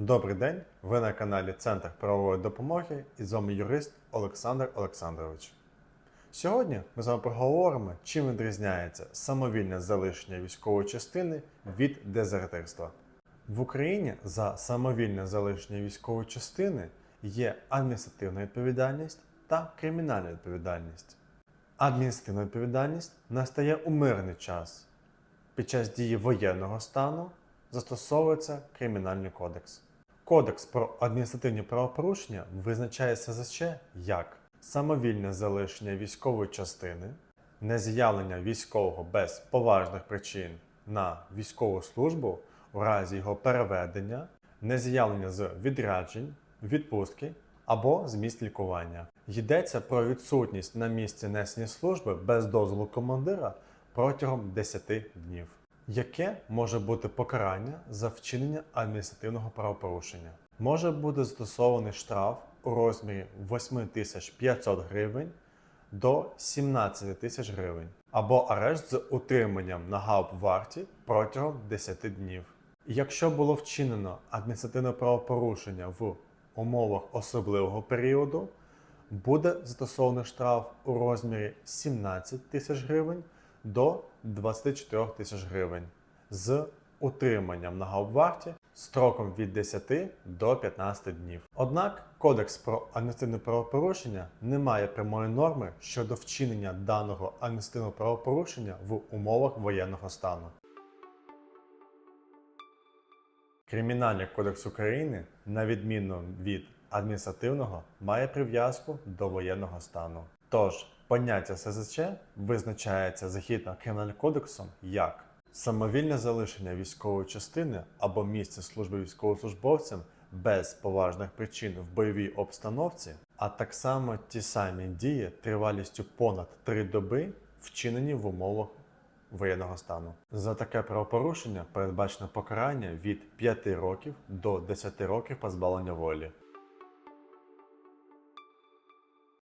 Добрий день! Ви на каналі Центр правової допомоги і з вами юрист Олександр Олександрович. Сьогодні ми з вами поговоримо, чим відрізняється самовільне залишення військової частини від дезертирства. В Україні за самовільне залишення військової частини є адміністративна відповідальність та кримінальна відповідальність. Адміністративна відповідальність настає у мирний час. Під час дії воєнного стану застосовується Кримінальний кодекс. Кодекс про адміністративні правопорушення визначає СЗЧ як самовільне залишення військової частини, нез'явлення військового без поважних причин на військову службу у разі його переведення, нез'явлення з відряджень, відпустки або з місць лікування. Йдеться про відсутність на місці несення служби без дозволу командира протягом 10 днів. Яке може бути покарання за вчинення адміністративного правопорушення? Може бути застосований штраф у розмірі 8500 гривень до 17 тисяч гривень або арешт з утриманням на гауптварті протягом 10 днів. Якщо було вчинено адміністративне правопорушення в умовах особливого періоду, буде застосований штраф у розмірі 17 тисяч гривень до 24 тисяч гривень з утриманням на гауптварті строком від 10 до 15 днів. Однак Кодекс про адміністративне правопорушення не має прямої норми щодо вчинення даного адміністративного правопорушення в умовах воєнного стану. Кримінальний кодекс України, на відміну від адміністративного, має прив'язку до воєнного стану. Тож поняття СЗЧ визначається згідно Кримінальним кодексом як самовільне залишення військової частини або місця служби військовослужбовцям без поважних причин в бойовій обстановці, а так само ті самі дії тривалістю понад 3 доби, вчинені в умовах воєнного стану. За таке правопорушення передбачено покарання від 5 років до 10 років позбавлення волі.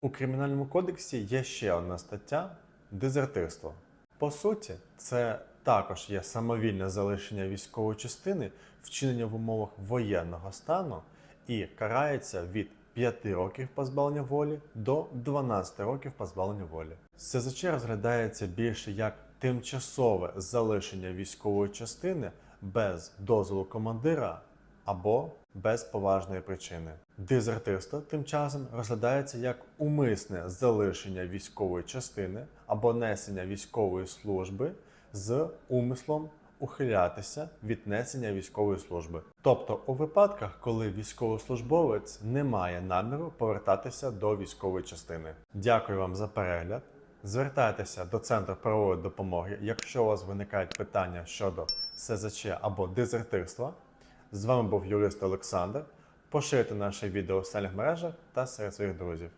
У Кримінальному кодексі є ще одна стаття дезертирство. По суті, це також є самовільне залишення військової частини, вчинення в умовах воєнного стану і карається від 5 років позбавлення волі до 12 років позбавлення волі. СЗЧ розглядається більше як тимчасове залишення військової частини без дозволу командира або без поважної причини. Дезертирство тим часом розглядається як умисне залишення військової частини або несення військової служби з умислом ухилятися від несення військової служби. Тобто у випадках, коли військовослужбовець не має наміру повертатися до військової частини. Дякую вам за перегляд. Звертайтеся до центру правової допомоги, якщо у вас виникають питання щодо СЗЧ або дезертирства. З вами був юрист Олександр. Поширюйте наше відео в соціальних мережах та серед своїх друзів.